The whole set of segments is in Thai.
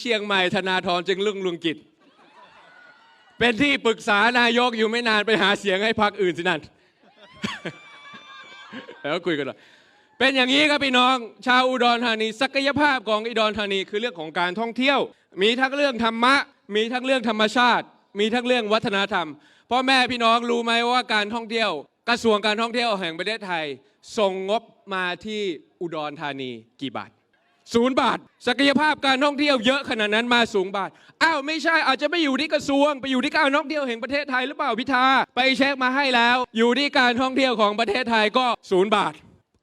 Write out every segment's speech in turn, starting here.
เชียงใหม่ธนาธรจึงรุ่งเรืองกิจ เป็นที่ปรึกษานายกอยู่ไม่นานไปหาเสียงให้พรรคอื่นสินั่นแล้วคุยกันหน่อยเป็นอย่างนี้ครับพี่น้อง ชาวอุดรธานี ศักยภาพของอุดรธานีคือเรื่องของการท่องเที่ยว มีทั้งเรื่องธรรมะ มีทั้งเรื่องธรรมชาติ มีทั้งเรื่องวัฒนธรรมพ่อแม่พี่น้องรู้ไหมว่าการท่องเที่ยว กระทรวงการท่องเที่ยวแห่งประเทศไทย ส่งงบมาที่อุดรธานีกี่บาท ศูนย์บาท ศักยภาพการท่องเที่ยวเยอะขนาดนั้นมาสูงบาท อ้าวไม่ใช่อาจจะไม่อยู่ที่กระทรวง ไปอยู่ที่การท่องเที่ยวแห่งประเทศไทยหรือเปล่าพิธาไปเช็คมาให้แล้ว อยู่ที่การท่องเที่ยวของประเทศไทยก็ศูนย์บาท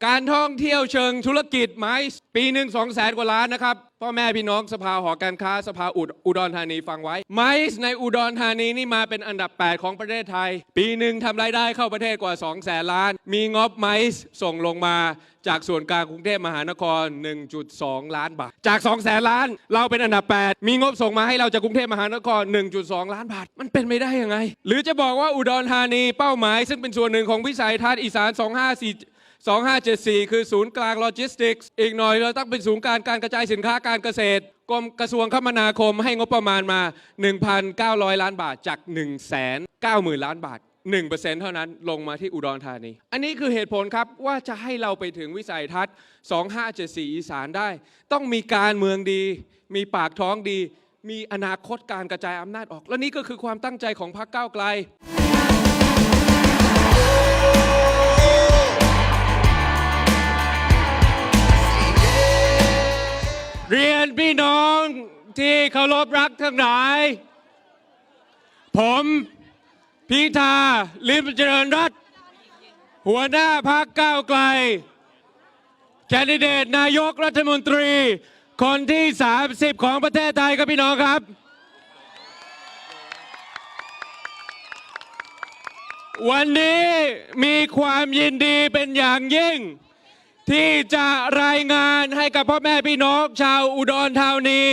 การท่องเที่ยวเชิงธุรกิจไม้ปีหนึ่งสองแสนกว่าล้านนะครับพ่อแม่พี่น้องสภาหอการค้าสภาอุดอุดรธานีฟังไว้ ไม้ในอุดรธานีนี่มาเป็นอันดับ 8 ของประเทศไทย ปีหนึ่งทำรายได้เข้าประเทศกว่า2แสนล้าน มีงบไม้ส่งลงมาจากส่วนกลางกรุงเทพมหานคร 1.2 ล้านบาท จาก2แสนล้าน เราเป็นอันดับ 8 มีงบส่งมาให้เราจากกรุงเทพมหานคร 1.2 ล้านบาท มันเป็นไม่ได้ยังไง หรือจะบอกว่าอุดรธานีเป้าหมาย ซึ่งเป็นส่วนหนึ่งของวิสัยทัศน์อีสาน 254 2574 คือศูนย์กลางโลจิสติกส์อีกหน่อยเราต้องเป็นศูนย์การการกระจายสินค้าการเกษตรกรมกระทรวงคมนาคมให้งบประมาณมา 1,900 ล้านบาทจาก 190,000 ล้านบาท 1%เท่านั้นลงมาที่อุดรธานี อันนี้คือเหตุผลครับว่าจะให้เราไปถึงวิสัยทัศน์ 2574 อีสานได้ ต้องมีการเมืองดี มีปากท้องดี มีอนาคตการกระจายอำนาจออก และนี่ก็คือความตั้งใจของพรรคก้าวไกล เรียนพี่น้องที่เคารพรักทั้งหลาย ผมพิธาลิมเจริญรัตหัวหน้าพักก้าวไกล แคนดิเดตนายกรัฐมนตรี คนที่ 30 ของประเทศไทยครับพี่น้องครับ วันนี้มีความยินดีเป็นอย่างยิ่ง ที่จะรายงานให้กับพ่อแม่พี่น้องชาวอุดรธานี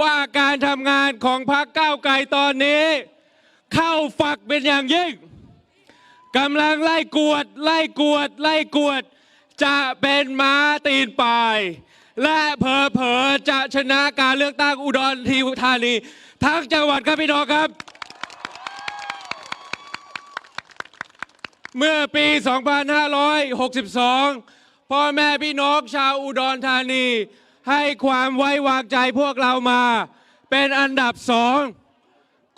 ว่าการทำงานของพรรคก้าวไกลตอนนี้ เข้าฝักเป็นอย่างยิ่งกำลังไล่กวด ไล่กวด ไล่กวด จะเป็นม้าตีนป่าย และเพอเพอจะชนะการเลือกตั้งอุดรธานีทั้งจังหวัดครับพี่น้องครับ เมื่อปี 2562 พ่อแม่พี่น้องชาวอุดรธานี ให้ความไว้วางใจพวกเรามา เป็นอันดับสอง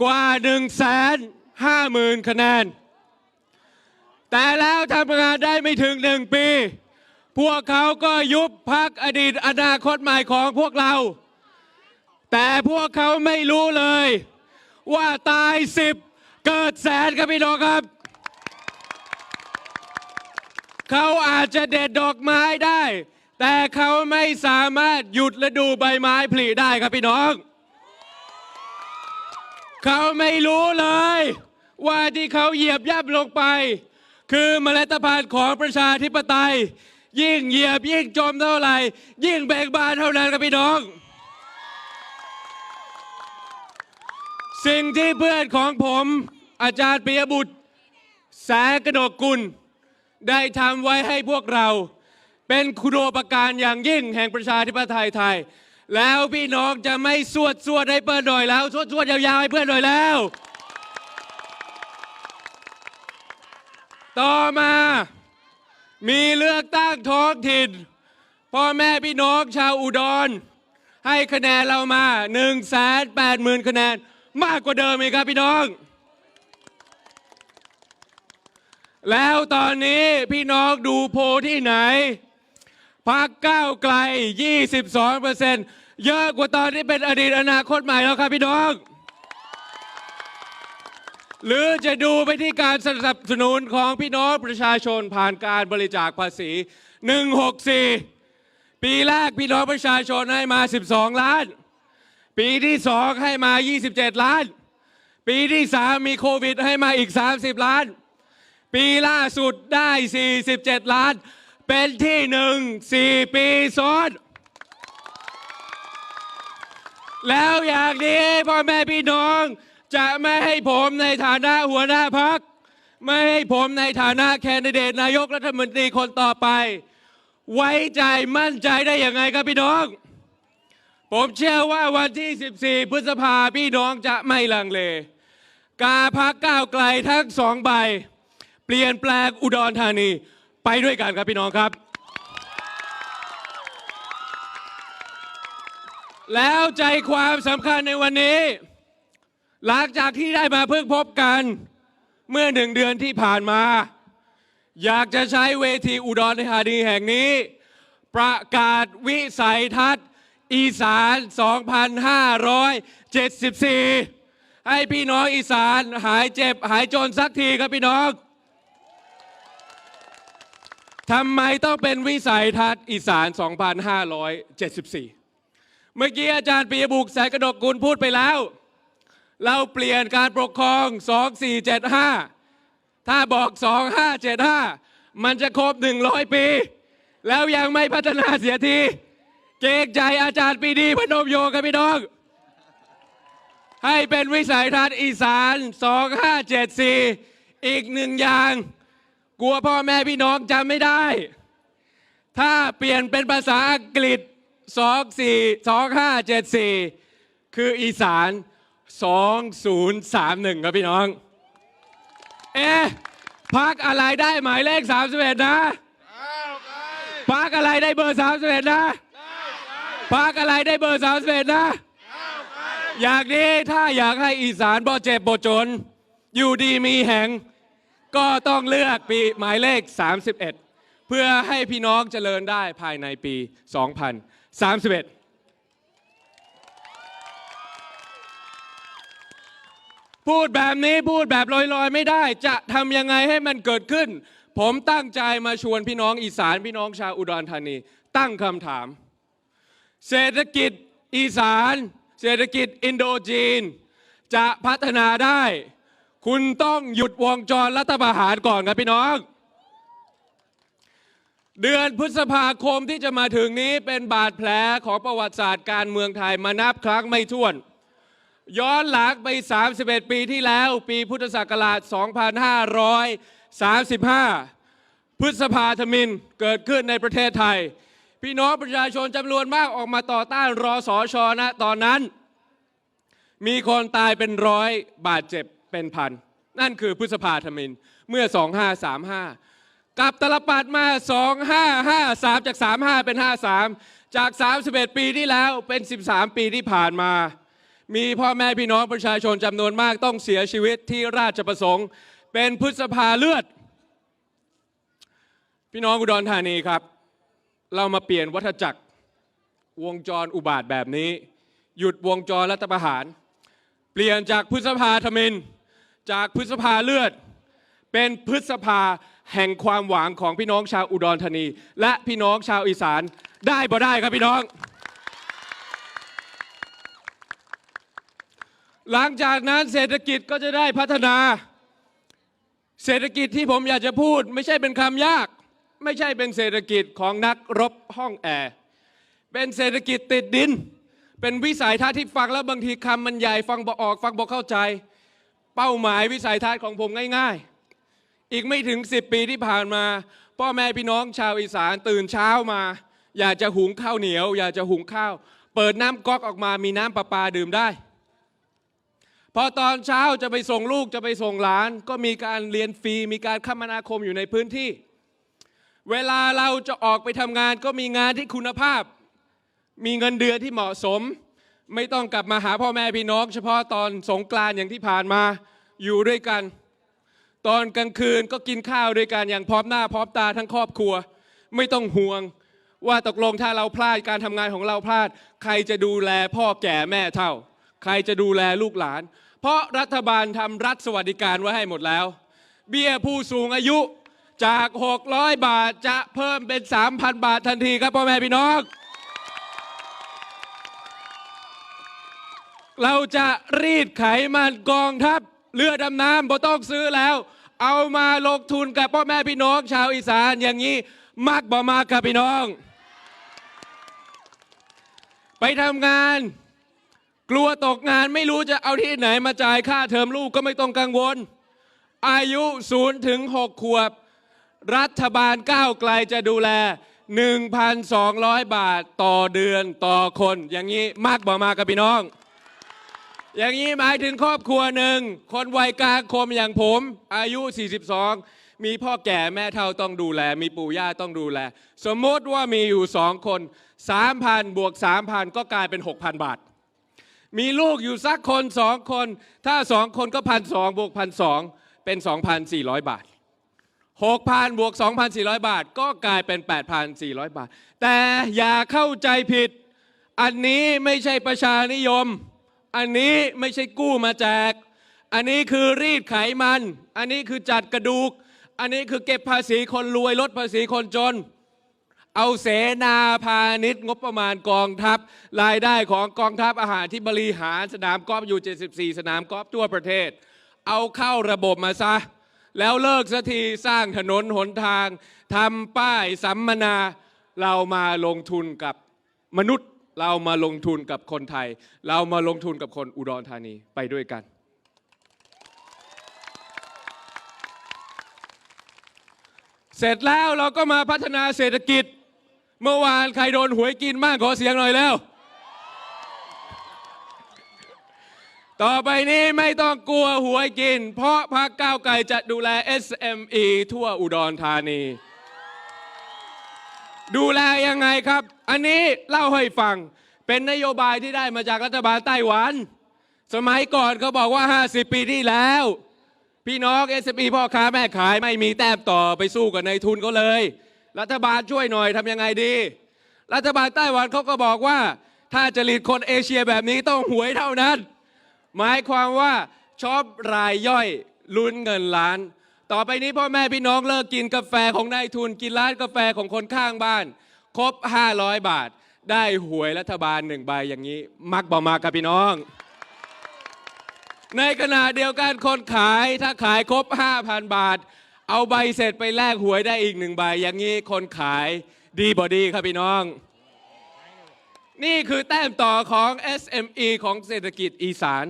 กว่า1 5 0 0 0 0คะแนน แต่แล้วทำงานได้ไม่ถึงหนึ่งปี พวกเขาก็ยุบพักอดีตอนาคตใหม่ของพวกเรา แต่พวกเขาไม่รู้เลย ว่าตายสิบเกิดแสนครับพี่น้องครับ เขาอาจจะเด็ดดอกไม้ได้ แต่เขาไม่สามารถหยุดฤดูใบไม้ผลิได้ครับพี่น้อง เขาไม่รู้เลย ว่าที่เขาเหยียบย่ำลงไป คือเมล็ดพันธุ์ของประชาธิปไตย ยิ่งเหยียบยิ่งจมเท่าไหร่ ยิ่งเบ่งบานเท่านั้นครับพี่น้อง สิ่งที่เพื่อนของผมอาจารย์ปิยบุตรแสงกระดกกุล ได้ทำไว้ให้พวกเรา เป็นคุณโปการอย่างยิ่งแห่งประชาธิปไตยไทย แล้วพี่น้องจะไม่สวดสวดให้เพื่อนหน่อยแล้ว สวดสวดยาวๆให้เพื่อนหน่อยแล้ว ต่อมา มีเลือกตั้งท้องถิ่นพ่อแม่พี่น้องชาวอุดร ให้คะแนนเรามา 1 8 0 0 0 0คะแนน มากกว่าเดิมอีกครับพี่น้อง แล้วตอนนี้พี่น้องดูโพที่ไหนพักก้าวไกล 22เปอร์เซ็นต์เยอะกว่าตอนที่เป็นอดีตอนาคตใหม่แล้วครับพี่น้อง หรือจะดูไปที่การสนับสนุนของพี่น้องประชาชนผ่านการบริจาคภาษี 164 ปีแรกพี่น้องประชาชนให้มา 12 ล้าน ปีที่2ให้มา 27 ล้าน ปีที่3มีโควิดให้มาอีก 30 ล้าน ปีล่าสุดได้ 47 ล้าน เป็นที่หนึ่งสี่ปีซ้อน แล้วอย่างนี้พ่อแม่พี่น้องจะไม่ให้ผมในฐานะหัวหน้าพัก ไม่ให้ผมในฐานะแคนดิเดตนายกรัฐมนตรีคนต่อไป ไว้ใจมั่นใจได้อยังไงครับพี่น้อง ผมเชื่อว่าวันที่ 14 พฤษภาพี่น้องจะไม่ลังเล กาพักก้าวไกลทั้งสองใบ เปลี่ยนแปลงอุดรธานีไปด้วยกันครับพี่น้องครับ แล้วใจความสำคัญในวันนี้ หลังจากที่ได้มาเพิ่งพบกัน เมื่อหนึ่งเดือนที่ผ่านมา อยากจะใช้เวทีอุดรธานีแห่งนี้ ประกาศวิสัยทัศน์ อีสาน 2574 ให้พี่น้องอีสานหายเจ็บหายจนสักทีครับพี่น้อง ทำไมต้องเป็นวิสัยทัศน์อีสาน 2574 เมื่อกี้อาจารย์ปียบุกแสงกระดกกุลพูดไปแล้ว เราเปลี่ยนการปกครอง 2475 ถ้าบอก 2575 มันจะครบ 100 ปี แล้วยังไม่พัฒนาเสียที เกรงใจอาจารย์ปีดีพนมโยครับพี่น้อง ให้เป็นวิสัยทัศน์อีสาน 2574 อีกหนึ่งอย่าง กลัวพ่อแม่พี่น้องจำไม่ได้ ถ้าเปลี่ยนเป็นภาษาอังกฤษ24 2574คืออีสาน2031ครับพี่น้อง เอ๊ะพักอะไรได้หมายเลข31นะพักอะไรได้เบอร์31นะพักอะไรได้เบอร์31นะ อยากนี้ถ้าอยากให้อีสานบ่เจ็บบ่จน อยู่ดีมีแห่ง ก็ต้องเลือกปีหมายเลข 31 เพื่อให้พี่น้องเจริญได้ภายในปี 2031พูดแบบนี้พูดแบบลอยๆ ไม่ได้ จะทำยังไงให้มันเกิดขึ้น ผมตั้งใจมาชวนพี่น้องอีสานพี่น้องชาวอุดรธานี ตั้งคำถาม เศรษฐกิจอีสาน เศรษฐกิจอินโดจีน จะพัฒนาได้ คุณต้องหยุดวงจรรัฐประหารก่อนครับพี่น้อง เดือนพฤษภาคมที่จะมาถึงนี้เป็นบาดแผลของประวัติศาสตร์การเมืองไทยมานับครั้งไม่ถ้วน ย้อนหลังไป 31 ปีที่แล้ว ปีพุทธศักราช 2535 พฤษภาธมินเกิดขึ้นในประเทศไทย พี่น้องประชาชนจำนวนมากออกมาต่อต้านรอสอชอนะตอนนั้น มีคนตายเป็นร้อยบาดเจ็บ เป็นพัน นั่นคือพฤษภาธมินเมื่อ 2535 กับตลปัดมา 2553 จาก 35 เป็น 53 จาก 31 ปีที่แล้วเป็น 13 ปีที่ผ่านมา มีพ่อแม่พี่น้องประชาชนจำนวนมากต้องเสียชีวิตที่ราชประสงค์ เป็นพฤษภาเลือด พี่น้องอุดรธานีครับ เรามาเปลี่ยนวัฏจักรวงจรอุบาทแบบนี้ หยุดวงจรรัฐประหาร เปลี่ยนจากพฤษภาธมิน จากพฤษภาเลือด เป็นพฤษภาแห่งความหวังของพี่น้องชาวอุดรธานี และพี่น้องชาวอีสานได้บ่ได้ครับพี่น้อง หลังจากนั้นเศรษฐกิจก็จะได้พัฒนา เศรษฐกิจที่ผมอยากจะพูด ไม่ใช่เป็นคำยาก ไม่ใช่เป็นเศรษฐกิจของนักรบห้องแอร์เป็นเศรษฐกิจติดดิน เป็นวิสัยทัศน์ที่ฟังแล้วบางทีคำมันใหญ่ฟังบ่ออก ฟังบ่เข้าใจ เป้าหมายวิสัยทัศน์ของผมง่ายๆ อีกไม่ถึง 10 ปีที่ผ่านมา พ่อแม่พี่น้องชาวอีสานตื่นเช้ามา อยากจะหุงข้าวเหนียว อยากจะหุงข้าว เปิดน้ำก๊อกออกมามีน้ำประปาดื่มได้ พอตอนเช้าจะไปส่งลูกจะไปส่งหลาน ก็มีการเรียนฟรีมีการคมนาคมอยู่ในพื้นที่ เวลาเราจะออกไปทำงานก็มีงานที่คุณภาพ มีเงินเดือนที่เหมาะสม ไม่ต้องกลับมาหาพ่อแม่พี่น้อง เฉพาะตอนสงกรานต์อย่างที่ผ่านมาอยู่ด้วยกัน ตอนกลางคืนก็กินข้าวด้วยกันอย่างพร้อมหน้าพร้อมตาทั้งครอบครัว ไม่ต้องห่วงว่าตกลงถ้าเราพลาดการทำงานของเราพลาด ใครจะดูแลพ่อแก่แม่เฒ่า ใครจะดูแลลูกหลาน เพราะรัฐบาลทำรัฐสวัสดิการไว้ให้หมดแล้ว เบี้ยผู้สูงอายุจาก 600 บาทจะเพิ่มเป็น 3,000 บาททันทีครับพ่อแม่พี่น้อง เราจะรีดไขมันกองทัพเรือดำน้ำบ่ต้องซื้อแล้ว เอามาลงทุนกับพ่อแม่พี่น้องชาวอีสานอย่างนี้มากบ่มากครับพี่น้อง ไปทำงาน กลัวตกงานไม่รู้จะเอาที่ไหนมาจ่ายค่าเทอมลูกก็ไม่ต้องกังวล อายุ0ถึง6ขวบ รัฐบาลก้าวไกลจะดูแล 1,200 บาทต่อเดือนต่อคน อย่างนี้มากบ่มากกับพี่น้อง อย่างนี้หมายถึงครอบครัวหนึ่ง คนวัยกลางคมอย่างผม อายุ 42 มีพ่อแก่แม่เฒ่าต้องดูแล มีปู่ย่าต้องดูแล สมมติว่ามีอยู่สองคน 3,000 บวก 3,000 ก็กลายเป็น 6,000 บาท มีลูกอยู่สักคนสองคน ถ้าสองคนก็พันสองบวกพันสองเป็น 2,400 บาท 6,000 บวก 2,400 บาท ก็กลายเป็น 8,400 บาท แต่อย่าเข้าใจผิด อันนี้ไม่ใช่ประชานิยม อันนี้ไม่ใช่กู้มาแจก อันนี้คือรีดไขมัน อันนี้คือจัดกระดูก อันนี้คือเก็บภาษีคนรวยลดภาษีคนจน เอาเสนาพาณิชย์งบประมาณกองทัพ รายได้ของกองทัพอาหารที่บริหารสนามกอล์ฟอยู่ 74 สนามกอล์ฟทั่วประเทศ เอาเข้าระบบมาซะ แล้วเลิกสักทีสร้างถนนหนทางทำป้ายสัมมนาเรามาลงทุนกับมนุษย์ เรามาลงทุนกับคนไทย เรามาลงทุนกับคนอุดรธานีไปด้วยกัน เสร็จแล้วเราก็มาพัฒนาเศรษฐกิจ เมื่อวานใครโดนหวยกินบ้างขอเสียงหน่อยแล้ว ต่อไปนี้ไม่ต้องกลัวหวยกิน เพราะพรรคก้าวไกลจะดูแล SME ทั่วอุดรธานี ดูแลยังไงครับ อันนี้เล่าให้ฟัง เป็นนโยบายที่ได้มาจากรัฐบาลไต้หวัน สมัยก่อนเขาบอกว่า 50 ปีที่แล้ว พี่น้อง SME พ่อค้าแม่ขายไม่มีแต้มต่อไปสู้กับนายทุนเขาเลย รัฐบาลช่วยหน่อยทำยังไงดี รัฐบาลไต้หวันเขาก็บอกว่า ถ้าจริตคนเอเชียแบบนี้ต้องหวยเท่านั้น หมายความว่าชอปรายย่อยลุ้นเงินล้าน ต่อไปนี้พ่อแม่พี่น้องเลิกกินกาแฟของนายทุนกินร้านกาแฟของคนข้างบ้าน ครบ 500 บาท ได้หวยรัฐบาลหนึ่งใบอย่างนี้ มักบ่มาครับพี่น้อง ในขณะเดียวกันคนขายถ้าขายครบ 5,000 บาท เอาใบเสร็จไปแลกหวยได้อีกหนึ่งใบ อย่างนี้คนขายดีบอดีครับพี่น้อง นี่คือแต้มต่อของ SME ของเศรษฐกิจอีสาน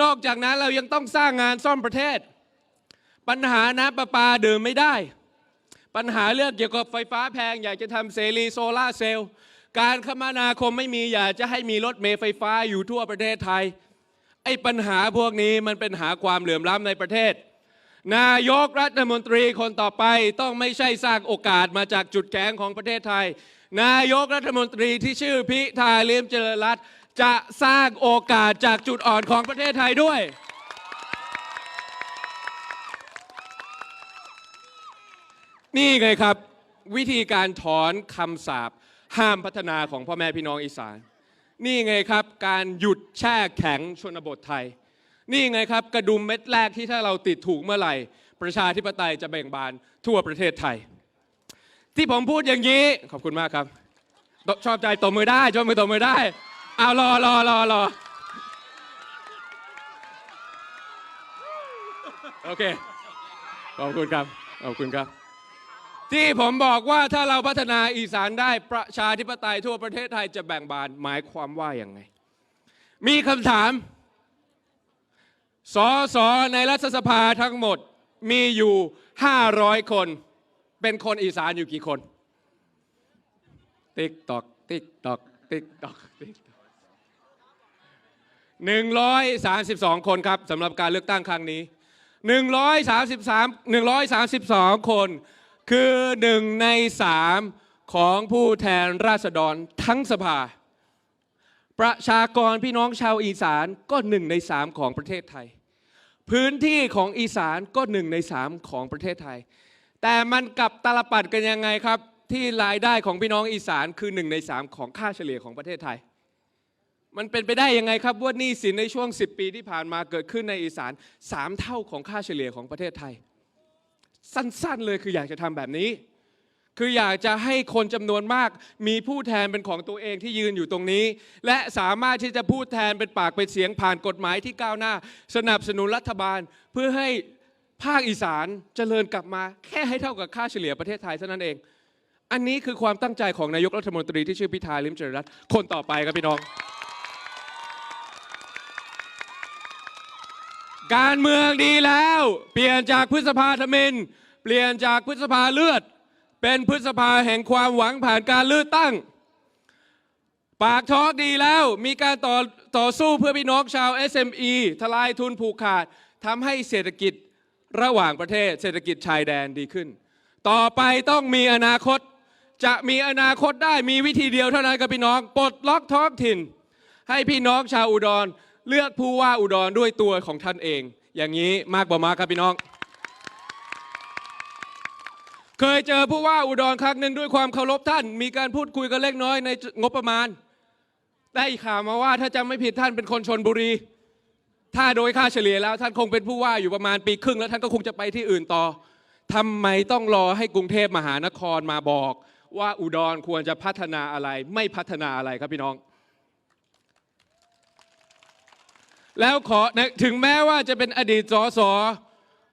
นอกจากนั้นเรายังต้องสร้างงานซ่อมประเทศ ปัญหาน้ำประปาดื่มไม่ได้ ปัญหาเรื่องเกี่ยวกับไฟฟ้าแพง อยากจะทำเสรีโซลาร์เซลล์การคมนาคมไม่มีอยากจะให้มีรถเมล์ไฟฟ้าอยู่ทั่วประเทศไทยไอ้ปัญหาพวกนี้มันเป็นหาความเหลื่อมล้ำในประเทศ นายกรัฐมนตรีคนต่อไปต้องไม่ใช่สร้างโอกาสมาจากจุดแข็งของประเทศไทย นายกรัฐมนตรีที่ชื่อพิธาเลิมเจริญรัตจะสร้างโอกาสจากจุดอ่อนของประเทศไทยด้วย นี่ไงครับ วิธีการถอนคำสาปห้ามพัฒนาของพ่อแม่พี่น้องอีสาน นี่ไงครับ การหยุดแช่แข็งชนบทไทย นี่ไงครับ กระดุมเม็ดแรกที่ถ้าเราติดถูกเมื่อไหร่ ประชาธิปไตยจะเบ่งบานทั่วประเทศไทย ที่ผมพูดอย่างนี้ ขอบคุณมากครับ ชอบใจตบมือได้ชอบมือตบมือได้เอารอรอรอรอโอเค ขอบคุณครับ ขอบคุณครับ ที่ผมบอกว่าถ้าเราพัฒนาอีสานได้ประชาธิปไตยทั่วประเทศไทยจะแบ่งบานหมายความว่าอย่างไง มีคำถามสอสอในรัฐสภาทั้งหมดมีอยู่ 500 คน เป็นคนอีสานอยู่กี่คน ติ๊กตอก ติ๊กตอก ติ๊กตอกติ๊กตอก132คนครับสำหรับการเลือกตั้งครั้งนี้133 132คน คือหนึ่งในสามของผู้แทนราษฎรทั้งสภา ประชากรพี่น้องชาวอีสานก็หนึ่งในสามของประเทศไทย พื้นที่ของอีสานก็หนึ่งในสามของประเทศไทย แต่มันกลับตลปัดกันยังไงครับ ที่รายได้ของพี่น้องอีสานคือหนึ่งในสามของค่าเฉลี่ยของประเทศไทย มันเป็นไปได้ยังไงครับว่าหนี้สินในช่วง 10 ปีที่ผ่านมาเกิดขึ้นในอีสานสามเท่าของค่าเฉลี่ยของประเทศไทย สั้นๆ เลยคืออยากจะทำแบบนี้ คืออยากจะให้คนจำนวนมาก มีผู้แทนเป็นของตัวเองที่ยืนอยู่ตรงนี้ และสามารถที่จะพูดแทนเป็นปากเป็นเสียงผ่านกฎหมายที่ก้าวหน้า สนับสนุนรัฐบาลเพื่อให้ภาคอีสานเจริญกลับมา แค่ให้เท่ากับค่าเฉลี่ยประเทศไทยเท่านั้นเอง อันนี้คือความตั้งใจของนายกรัฐมนตรีที่ชื่อพิธาลิมเจริญรัตน์คนต่อไปครับพี่น้อง การเมืองดีแล้ว เปลี่ยนจากพฤษภาธมิน เปลี่ยนจากพฤษภาเลือด เป็นพฤษภาแห่งความหวังผ่านการเลือกตั้ง ปากท้องดีแล้วมีการต่อต่อสู้เพื่อพี่น้องชาว SME ทลายทุนผูกขาดทำให้เศรษฐกิจระหว่างประเทศ เศรษฐกิจชายแดนดีขึ้น ต่อไปต้องมีอนาคต จะมีอนาคตได้มีวิธีเดียวเท่านั้นกับพี่น้องปลดล็อกท้องถิ่น ให้พี่น้องชาวอุดร เลือกผู้ว่าอุดรด้วยตัวของท่านเอง อย่างนี้มากกว่ามากครับพี่น้อง เคยเจอผู้ว่าอุดรครั้งหนึ่งด้วยความเคารพท่าน มีการพูดคุยกันเล็กน้อยในงบประมาณ ได้ข่าวมาว่าถ้าจำไม่ผิดท่านเป็นคนชนบุรี ถ้าโดยค่าเฉลี่ยแล้วท่านคงเป็นผู้ว่าอยู่ประมาณปีครึ่งแล้วท่านก็คงจะไปที่อื่นต่อทำไมต้องรอให้กรุงเทพมหานครมาบอก ว่าอุดรควรจะพัฒนาอะไรไม่พัฒนาอะไรครับพี่น้อง แล้วขอถึงแม้ว่าจะเป็นอดีตสส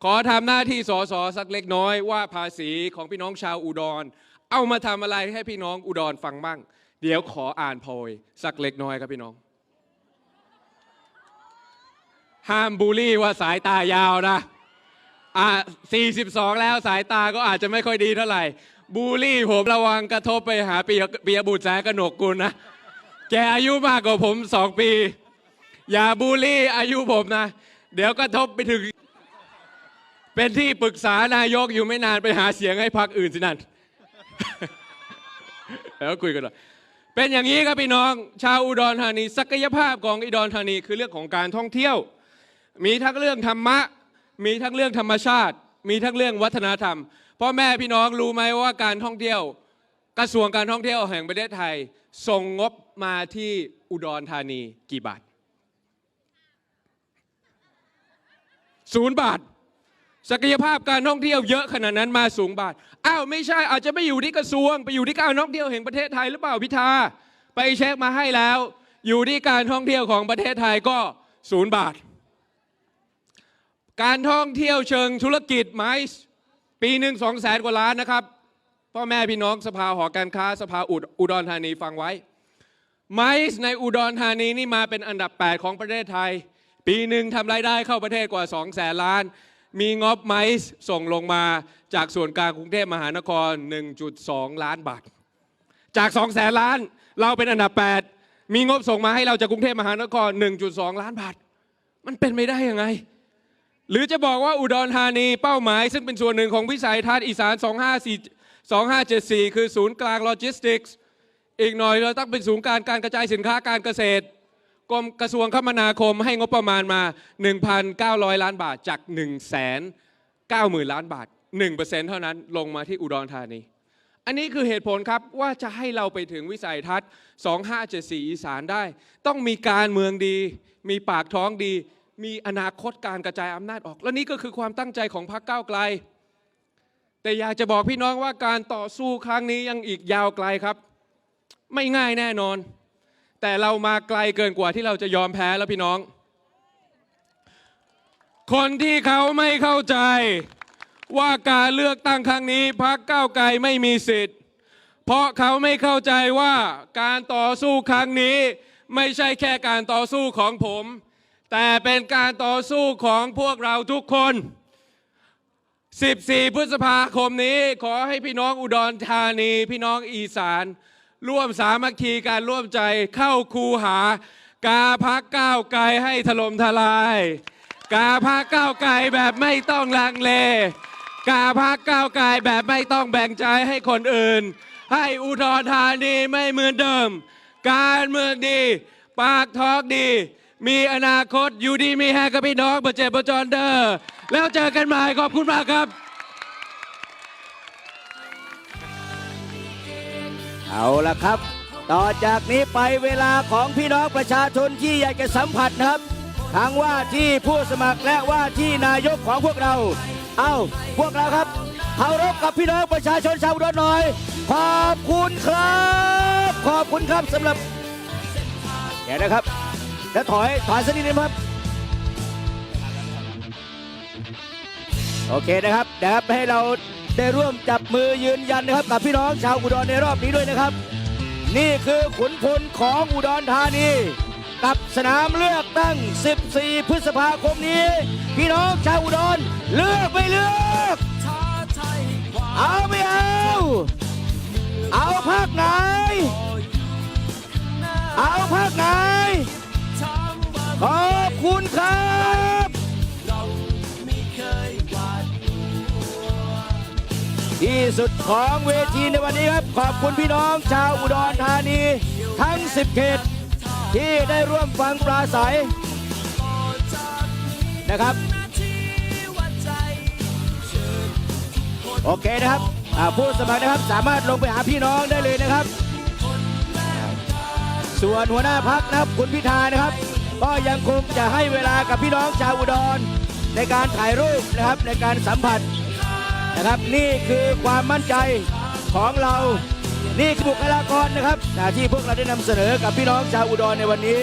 ขอทำหน้าที่สสสักเล็กน้อยว่าภาษีของพี่น้องชาวอุดร เอามาทำอะไรให้พี่น้องอุดรฟังบ้าง เดี๋ยวขออ่านโพยสักเล็กน้อยครับพี่น้อง ห้ามบูลลี่ว่าสายตายาวนะอะ42 แล้วสายตาก็อาจจะไม่ค่อยดีเท่าไหร่ บูลลี่ผมระวังกระทบไปหาปียปีบุตรแสกนกกุลนะ แกอายุมากกว่าผมสองปี อย่าบูลลี่อายุผมนะ เดี๋ยวกระทบไปถึง เป็นที่ปรึกษานายกอยู่ไม่นานไปหาเสียงให้พรรคอื่นสินั่น แล้วคุยกันหน่อยเป็นอย่างนี้ครับพี่น้อง ชาวอุดรธานี ศักยภาพของอุดรธานีคือเรื่องของการท่องเที่ยว มีทั้งเรื่องธรรมะ มีทั้งเรื่องธรรมชาติ มีทั้งเรื่องวัฒนธรรมพ่อแม่พี่น้องรู้ไหมว่าการท่องเที่ยว กระทรวงการท่องเที่ยวแห่งประเทศไทย ส่งงบมาที่อุดรธานีกี่บาท ศูนย์บาท ศักยภาพการท่องเที่ยวเยอะขนาดนั้นมาสูงบาท อ้าวไม่ใช่อาจจะไม่อยู่ที่กระทรวง ไปอยู่ที่การท่องเที่ยวแห่งประเทศไทยหรือเปล่าพิธาไปเช็คมาให้แล้ว อยู่ที่การท่องเที่ยวของประเทศไทยก็ศูนย์บาท การท่องเที่ยวเชิงธุรกิจไมซ์ปีหนึ่งสองแสนกว่าล้านนะครับพ่อแม่พี่น้องสภาหอการค้าสภาอุดอุดรธานีฟังไว้ไมซ์ในอุดรธานีนี่มาเป็นอันดับ 8 ของประเทศไทย ปีหนึ่งทำรายได้เข้าประเทศกว่า2แสนล้าน มีงบไมซ์ส่งลงมาจากส่วนกลางกรุงเทพมหานคร 1.2 ล้านบาท จาก2แสนล้าน เราเป็นอันดับ 8 มีงบส่งมาให้เราจากกรุงเทพมหานคร 1.2 ล้านบาท มันเป็นไม่ได้ยังไง หรือจะบอกว่าอุดรธานีเป้าหมาย ซึ่งเป็นส่วนหนึ่งของวิสัยทัศน์อีสาน 254 2574 คือศูนย์กลางโลจิสติกส์ อีกหน่อยเราต้องเป็นศูนย์การการกระจายสินค้าการเกษตร กรมกระทรวงคมนาคมให้งบประมาณมา 1,900 ล้านบาทจาก 1 9 0 0 0 0 ล้านบาท 1%เท่านั้นลงมาที่อุดรธานี อันนี้คือเหตุผลครับว่าจะให้เราไปถึงวิสัยทัศน์ 2574 อีสานได้ ต้องมีการเมืองดี มีปากท้องดี มีอนาคตการกระจายอำนาจออก และนี่ก็คือความตั้งใจของพรรคก้าวไกล แต่อยากจะบอกพี่น้องว่าการต่อสู้ครั้งนี้ยังอีกยาวไกลครับ ไม่ง่ายแน่นอน แต่เรามาไกลเกินกว่าที่เราจะยอมแพ้แล้วพี่น้อง คนที่เขาไม่เข้าใจ ว่าการเลือกตั้งครั้งนี้พรรคก้าวไกลไม่มีสิทธิ์ เพราะเขาไม่เข้าใจว่าการต่อสู้ครั้งนี้ ไม่ใช่แค่การต่อสู้ของผม แต่เป็นการต่อสู้ของพวกเราทุกคน 14 พฤษภาคมนี้ขอให้พี่น้องอุดรธานี พี่น้องอีสาน ร่วมสามัคคีการร่วมใจเข้าคูหากาพักก้าวไกลให้ถล่มทลาย กาพักก้าวไกลแบบไม่ต้องลังเล กาพักก้าวไกลแบบไม่ต้องแบ่งใจให้คนอื่น ให้อุดรธานีไม่เหมือนเดิม การเมืองดี ปากท้องดี มีอนาคตอยู่ดีมีแฮกับพี่น้องประเจ็บประจอนเดอร์แล้วเจอกันใหม่ขอบคุณมากครับ เอาละครับ ต่อจากนี้ไปเวลาของพี่น้องประชาชนที่อยากจะสัมผัสนะครับ ทั้งว่าที่ผู้สมัครและว่าที่นายกของพวกเรา เอาพวกเราครับเคารพกับพี่น้องประชาชนชาวอุดรหน่อย ขอบคุณครับ ขอบคุณครับสำหรับเดี๋ยวนะครับ แล้วถอยถอยสักนิดนึงครับ โอเคนะครับเดี๋ยวครับให้เรา ได้ร่วมจับมือยืนยันนะครับกับพี่น้องชาวอุดรในรอบนี้ด้วยนะครับ นี่คือขุนพลของอุดรธานี กับสนามเลือกตั้ง 14 พฤษภาคมนี้ พี่น้องชาวอุดรเลือกไม่เลือกเอาไม่เอา เอาภาคไหน เอาภาคไหนขอบคุณครับ ที่สุดของเวทีในวันนี้ครับ ขอบคุณพี่น้องชาวอุดรธานี ทั้ง 10 เขต ที่ได้ร่วมฟังปราศัยนะครับ โอเคนะครับผู้สมัครนะครับสามารถลงไปหาพี่น้องได้เลยนะครับ ส่วนหัวหน้าพักนะครับคุณพิธานะครับ ก็ยังคงจะให้เวลากับพี่น้องชาวอุดร ในการถ่ายรูปนะครับในการสัมผัส นะครับนี่คือความมั่นใจของเรานี่คือบุคลากรนะครับที่พวกเราได้นำเสนอกับพี่น้องชาวอุดรในวันนี้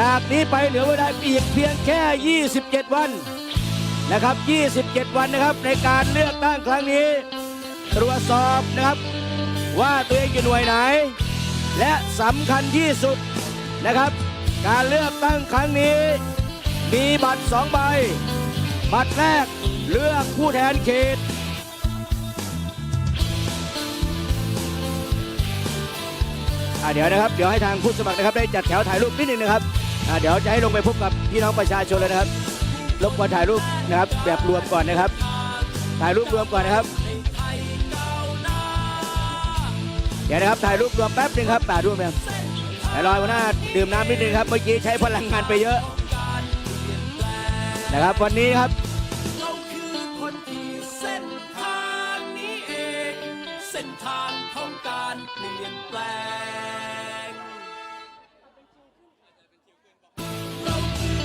จากนี้ไปเหลือเวลาอีกเพียงแค่ 27 วันนะครับ 27 วันนะครับในการเลือกตั้งครั้งนี้ ตรวจสอบนะครับ ว่าตัวเองอยู่หน่วยไหน และสำคัญที่สุดนะครับ การเลือกตั้งครั้งนี้ มีบัตรสองใบ บัตรแรก เลือกผู้แทนเขตเดี๋ยวนะครับ เดี๋ยวให้ทางผู้สมัครนะครับ ได้จัดแถวถ่ายรูปนิดนึงนะครับเดี๋ยวจะให้ลงไปพบกับพี่น้องประชาชนเลยนะครับรบกวนถ่ายรูปนะครับ แบบรวมก่อนนะครับ ถ่ายรูปรวมก่อนนะครับ เดี๋ยวนะครับถ่ายรูปรวมแป๊บหนึงครับถ่ารูปแบบแต่รอยวันหน้าดื่มน้ำนิดนึงครับ เมื่อกี้ใช้พลังงานไปเยอะ นะครับวันนี้ครับ นทางของการเปลี่ยนแปลง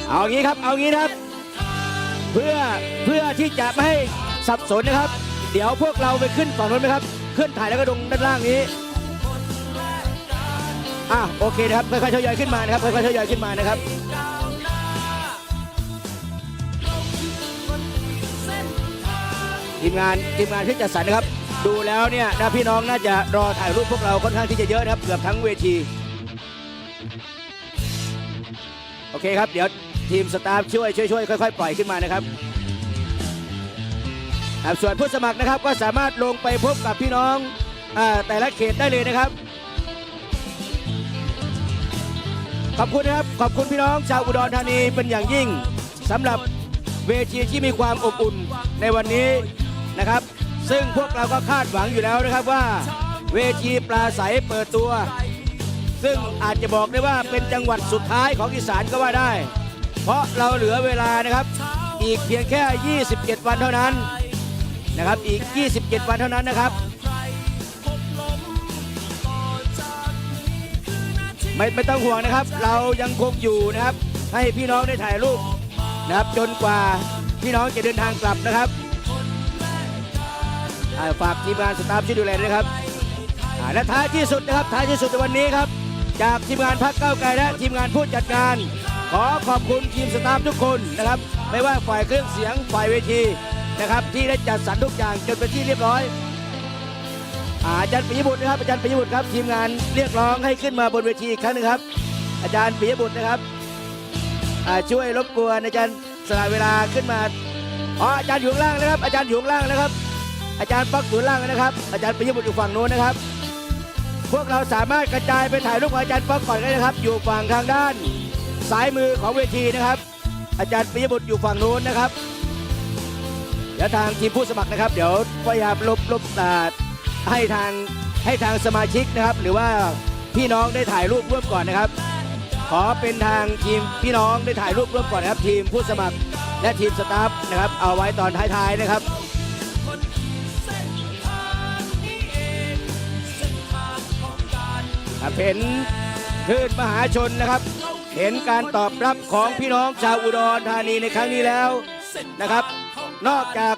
เอางี้ครับ เอางี้นะครับ เพื่อเพื่อที่จะไม่ให้สับสนนะครับ เดี๋ยวพวกเราไปขึ้นฝั่งนู้นไหมครับ ขึ้นถ่ายแล้วก็ลงด้านล่างนี้อะโอเคนะครับค่อยๆทยอยขึ้นมานะครับค่อยๆทยอยขึ้นมานะครับทีมงานทีมงานที่จัดสรรนะครับ ดูแล้วเนี่ยนะพี่น้องน่าจะรอถ่ายรูปพวกเราค่อนข้างที่จะเยอะนะครับเกือบทั้งเวที โอเคครับ เดี๋ยวทีมสตาฟช่วยช่วยช่วยค่อยๆ ปล่อยขึ้นมานะครับครับส่วนผู้สมัครนะครับก็สามารถลงไปพบกับพี่น้องอแต่ละเขตได้เลยนะครับ ขอบคุณนะครับ ขอบคุณพี่น้องชาวอุดรธานีเป็นอย่างยิ่งสำหรับเวทีที่มีความอบอุ่นในวันนี้นะครับ ซึ่งพวกเราก็คาดหวังอยู่แล้วนะครับว่า เวทีปลาใสเปิดตัว ซึ่งอาจจะบอกได้ว่าเป็นจังหวัดสุดท้ายของอีสานก็ว่าได้ เพราะเราเหลือเวลานะครับ อีกเพียงแค่ 27 วันเท่านั้นนะครับอีก 27 วันเท่านั้นนะครับ ไม่ไม่ต้องห่วงนะครับ เรายังคงอยู่นะครับ ให้พี่น้องได้ถ่ายรูปนะครับ จนกว่าพี่น้องจะเดินทางกลับนะครับ ฝากทีมงานสตาฟช่วยดูแลด้วยนะครับและท้ายที่สุดนะครับท้ายที่สุดในวันนี้ครับ จากทีมงานพักเก้าไกลและทีมงานผู้จัดงาน ขอขอบคุณทีมสตาฟทุกคนนะครับ ไม่ว่าฝ่ายเครื่องเสียงฝ่ายเวทีนะครับ ที่ได้จัดสรรทุกอย่างจนเป็นที่เรียบร้อยอาจารย์ปิยบุตรนะครับอาจารย์ปิยบุตรครับทีมงานเรียกร้องให้ขึ้นมาบนเวทีอีกครั้งหนึงครับ อาจารย์ปิยบุตรนะครับช่วยรบกวนอาจารย์สละเวลาขึ้นมาอ๋ออาจารย์อยู่ข้างล่างนะครับ อาจารย์อยู่ข้างล่างนะครับ อาจารย์ปักอยู่ข้างล่างนะครับ อาจารย์ปิยบุตรอยู่ฝั่งโน้นนะครับ พวกเราสามารถกระจายไปถ่ายรูปกับอาจารย์ป๊อกก่อนได้นะครับ อยู่ฝั่งทางด้านซ้ายมือของเวทีนะครับ อาจารย์ปิยบุตรอยู่ฝั่งโน้นนะครับเดี๋ยวทางทีมผู้สมัครนะครับ เดี๋ยวพยายามลบลบตาให้ทางให้ทางสมาชิกนะครับ หรือว่าพี่น้องได้ถ่ายรูปร่วมก่อนนะครับ ขอเป็นทางทีมพี่น้องได้ถ่ายรูปร่วมก่อนนะครับ ทีมผู้สมัครและทีมสตาฟนะครับ เอาไว้ตอนท้ายๆนะครับ เห็นคลื่นมหาชนนะครับ เห็นการตอบรับของพี่น้องชาวอุดรธานีในครั้งนี้แล้วนะครับ นอกจาก